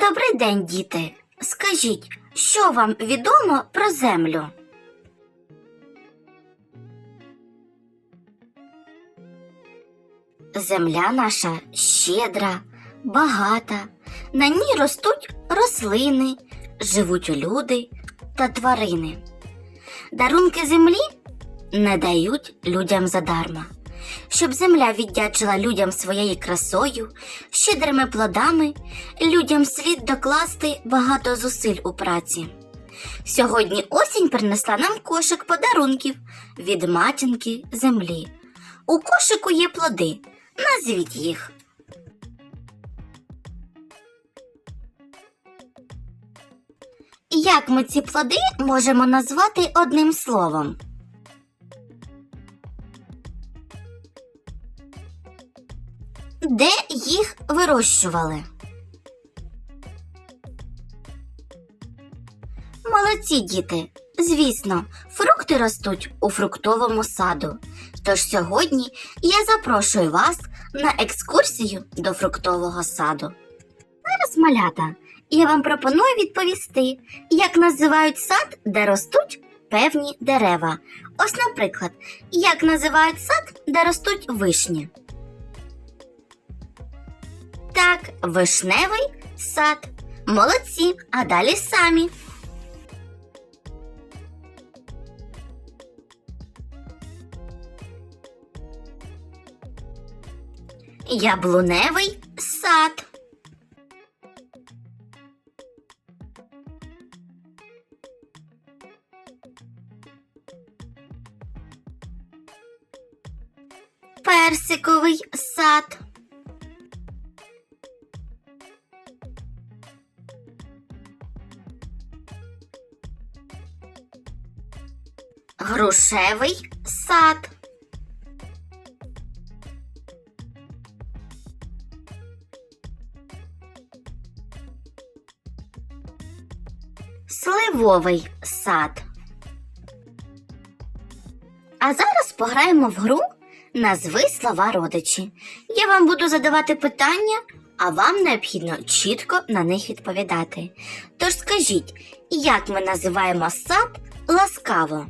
Добрий день, діти. Скажіть, що вам відомо про землю? Земля наша щедра, багата. На ній ростуть рослини, живуть люди та тварини. Дарунки землі не дають людям задарма. Щоб земля віддячила людям своєю красою, щедрими плодами, людям слід докласти багато зусиль у праці. Сьогодні осінь принесла нам кошик подарунків від матінки землі. У кошику є плоди. Назвіть їх. Як ми ці плоди можемо назвати одним словом? Де їх вирощували? Молодці діти. Звісно, фрукти ростуть у фруктовому саду. Тож сьогодні я запрошую вас на екскурсію до фруктового саду. Зараз, малята, я вам пропоную відповісти, як називають сад, де ростуть певні дерева. Ось, наприклад, як називають сад, де ростуть вишні. Так, вишневий сад. Молодці, а далі самі. Яблуневий сад. Грушевий сад. Сливовий сад. А зараз пограємо в гру Назви слова родичі. Я вам буду задавати питання, а вам необхідно чітко на них відповідати. Тож скажіть, як ми називаємо сад ласкаво?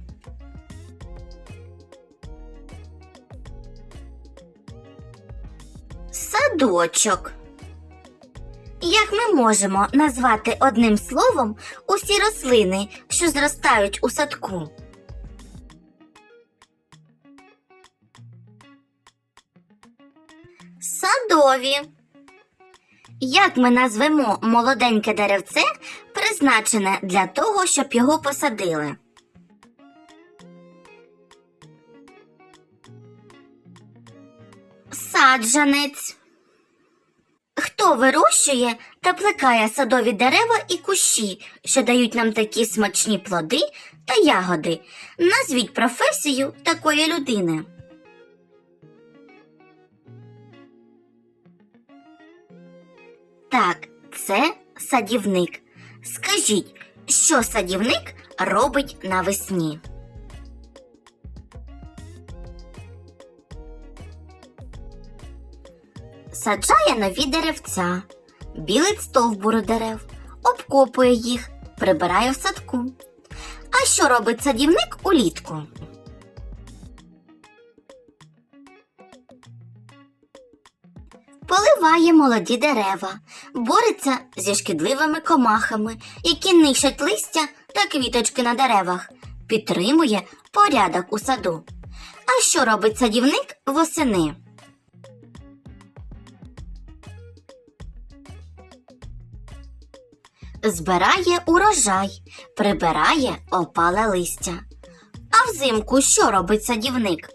Садочок. Як ми можемо назвати одним словом усі рослини, що зростають у садку? Садові. Як ми назвемо молоденьке деревце, призначене для того, щоб його посадили? Саджанець. Хто вирощує та плекає садові дерева і кущі, що дають нам такі смачні плоди та ягоди? Назвіть професію такої людини. Так, це садівник. Скажіть, що садівник робить навесні? Саджає нові деревця, білить стовбури дерев, обкопує їх, прибирає в садку. А що робить садівник улітку? Поливає молоді дерева, бореться зі шкідливими комахами, які нищать листя та квіточки на деревах, підтримує порядок у саду. А що робить садівник восени? Збирає урожай, прибирає опале листя. А взимку що робить садівник?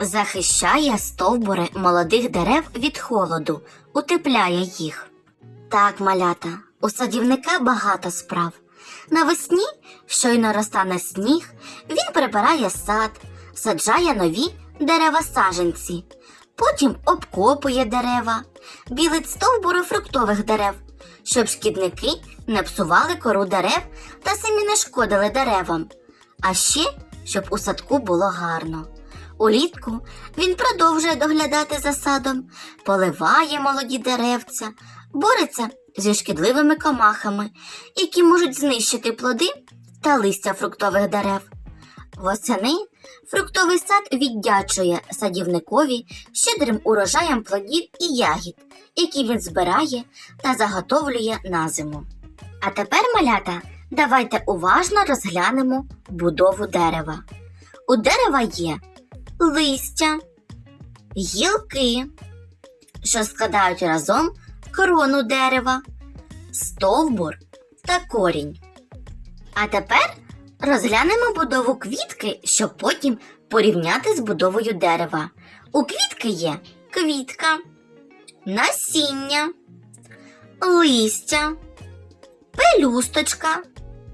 Захищає стовбури молодих дерев від холоду, утепляє їх. Так, малята, у садівника багато справ. Навесні, щойно розтане сніг, він прибирає сад, саджає нові дерева саженці, потім обкопує дерева, білить стовбури фруктових дерев, щоб шкідники не псували кору дерев та самі не шкодили деревам, а ще щоб у садку було гарно. Улітку він продовжує доглядати за садом, поливає молоді деревця, бореться зі шкідливими комахами, які можуть знищити плоди та листя фруктових дерев. Восени фруктовий сад віддячує садівникові щедрим урожаєм плодів і ягід, які він збирає та заготовлює на зиму. А тепер, малята, давайте уважно розглянемо будову дерева. У дерева є листя, гілки, що складають разом крону дерева, стовбур та корінь. А тепер розглянемо будову квітки, щоб потім порівняти з будовою дерева. У квітки є квітка, насіння, листя, пелюсточка,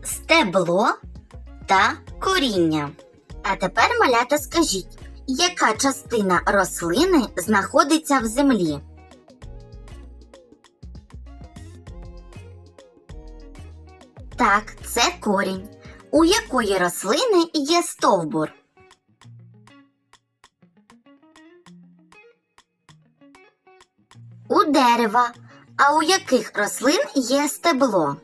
стебло та коріння. А тепер, малята, скажіть, яка частина рослини знаходиться в землі? Так, це корінь. У якої рослини є стовбур? У дерева. А у яких рослин є стебло?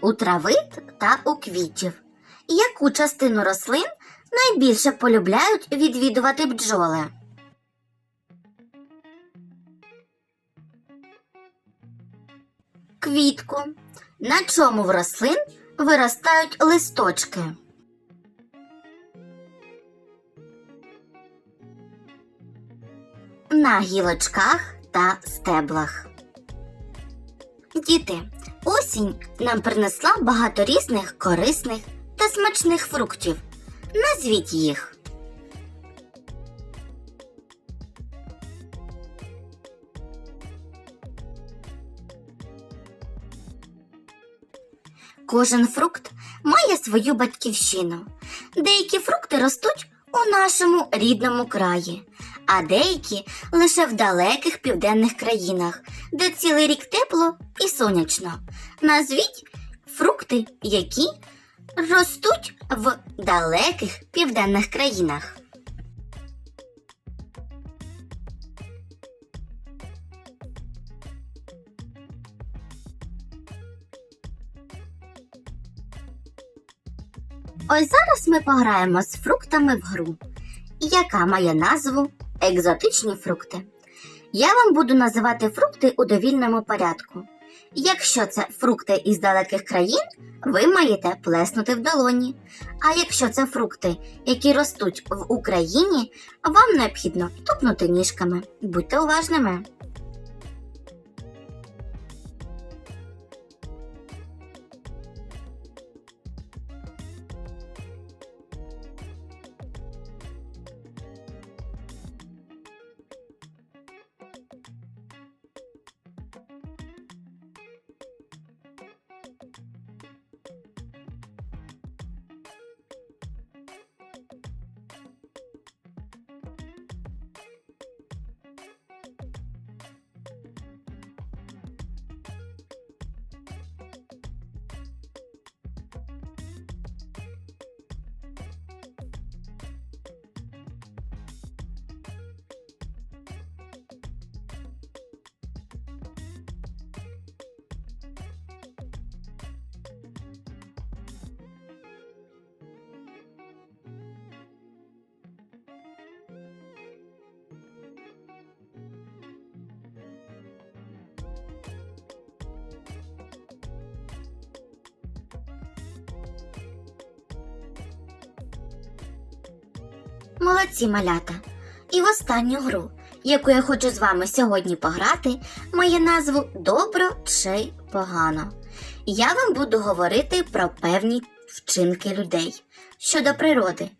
У травит та у квітів. Яку частину рослин найбільше полюбляють відвідувати бджоли? Квітку. На чому в рослин виростають листочки? На гілочках та стеблах. Діти, осінь нам принесла багато різних корисних та смачних фруктів. Назвіть їх. Кожен фрукт має свою батьківщину. Деякі фрукти ростуть у нашому рідному краї, а деякі лише в далеких південних країнах, де цілий рік тепло і сонячно. Назвіть фрукти, які ростуть в далеких південних країнах. Ось зараз ми пограємо з фруктами в гру, яка має назву Екзотичні фрукти. Я вам буду називати фрукти у довільному порядку. Якщо це фрукти із далеких країн, ви маєте плеснути в долоні. А якщо це фрукти, які ростуть в Україні, вам необхідно тупнути ніжками. Будьте уважними. Молодці малята! І в останню гру, яку я хочу з вами сьогодні пограти, має назву Добро чи погано. Я вам буду говорити про певні вчинки людей щодо природи,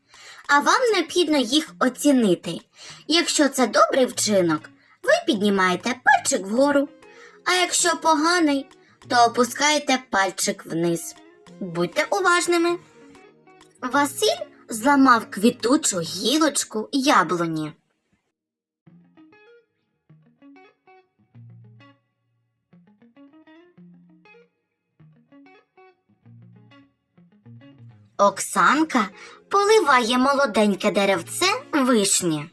а вам необхідно їх оцінити. Якщо це добрий вчинок, ви піднімаєте пальчик вгору, а якщо поганий, то опускаєте пальчик вниз. Будьте уважними. Василь зламав квітучу гілочку яблуні. Оксанка поливає молоденьке деревце вишні.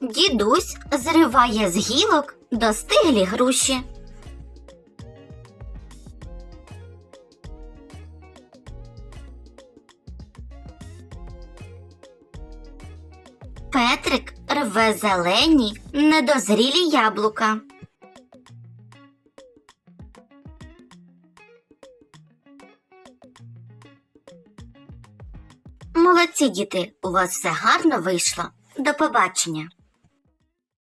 Дідусь зриває з гілок достиглі груші. Петрик рве зелені, недозрілі яблука. Молодці діти, у вас все гарно вийшло. До побачення.